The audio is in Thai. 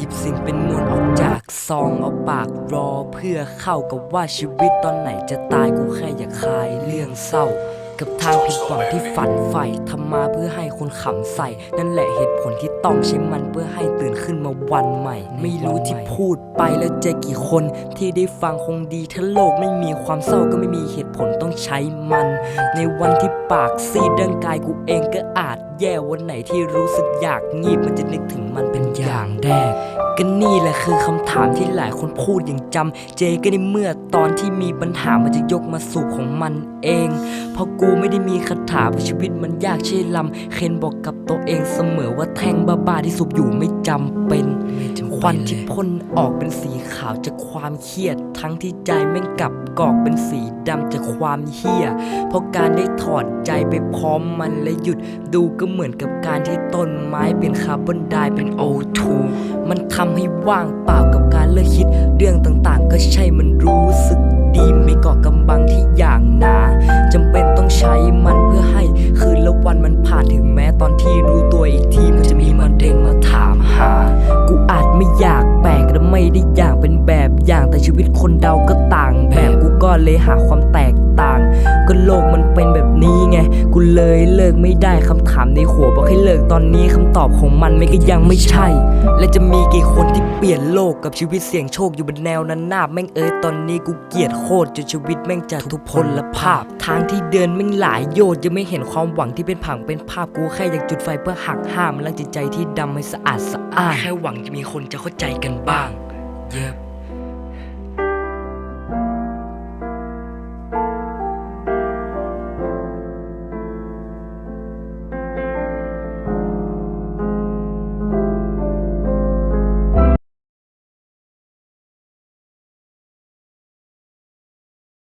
หยิบสิ่งเป็นมวลออกจากซองเอาปากรอ เพื่อเข้ากับว่าชีวิตตอนไหนจะตายกูแค่อยากคลายเรื่องเศร้า กับทางผิดหวังที่ฝันใฝ่ทำมาเพื่อให้คนขำใส่ นั่นแหละเหตุผลที่ต้องใช้มันเพื่อให้ตื่นขึ้นมาวันใหม่ ไม่รู้ที่พูดไปแล้วเจอกี่คนที่ได้ฟังคงดีถ้าโลกไม่มีความเศร้าก็ไม่มีเหตุผลต้องใช้มัน ในวันที่ปากซีดร่างกายกูเองก็อาจ แย่วันไหนที่รู้สึกอยากงีบมันจะนึกถึงมันเป็นอย่างแรกก็นี่แหละคือคำถามที่หลายคนพูดอย่างจำเจก็ในเมื่อตอนที่มีปัญหามันจะยกมาสู่ของมันเอง เพราะกูไม่ได้มีคาถาเพราะชีวิตมันยากใช่ลำเคนบอกกับตัวเองเสมอว่าแทงบ้าๆที่สูบอยู่ไม่จำเป็นควันที่พ่นออกเป็นสีขาวจากความเครียด ทั้งที่ใจแม่งกลับกอกเป็นสีดำจากความเฮี้ยเพราะการได้ถอดใจไปพร้อมมันและหยุดดูก็เหมือนกับการที่ต้นไม้เป็นคาร์บอนไดเป็นโอทูมันทำให้ว่างเปล่ากับการเลิกคิด เรื่องต่างๆ ก็ใช่มันรู้สึกดีไม่ก่อกำบังที่อย่างหนาจำเป็นต้องใช้มันเพื่อให้คืนและวันมันผ่านถึงแม้ตอนที่รู้ตัวอีกทีมันจะมีมาเด้งมาถามหา กูอาจไม่อยากแปลกและไม่ได้อยากเป็นแบบอย่างแต่ชีวิตคนเราก็ต่างแบบกูก็เลยหาความแตกต่าง ก็โลกมันเป็นแบบ กูเลยเลิกไม่ได้คำถามในหัวบอกให้เลิกตอนนี้คำตอบของมันไม่ก็ยังไม่ใช่ และจะมีกี่คนที่เปลี่ยนโลกกับชีวิตเสี่ยงโชคอยู่บนแนวนั้นนาบแม่งเอ้ยตอนนี้กูเกลียดโคตรจนชีวิตแม่งจะทุพพลภาพ ทางที่เดินแม่งหลายโยชน์ยังไม่เห็นความหวังที่เป็นผังเป็นภาพกูแค่อยากจุดไฟเพื่อหักห้ามล้างจิตใจที่ดำให้สะอาดสะอาดแค่หวังจะมีคนจะเข้าใจกันบ้าง เย็บ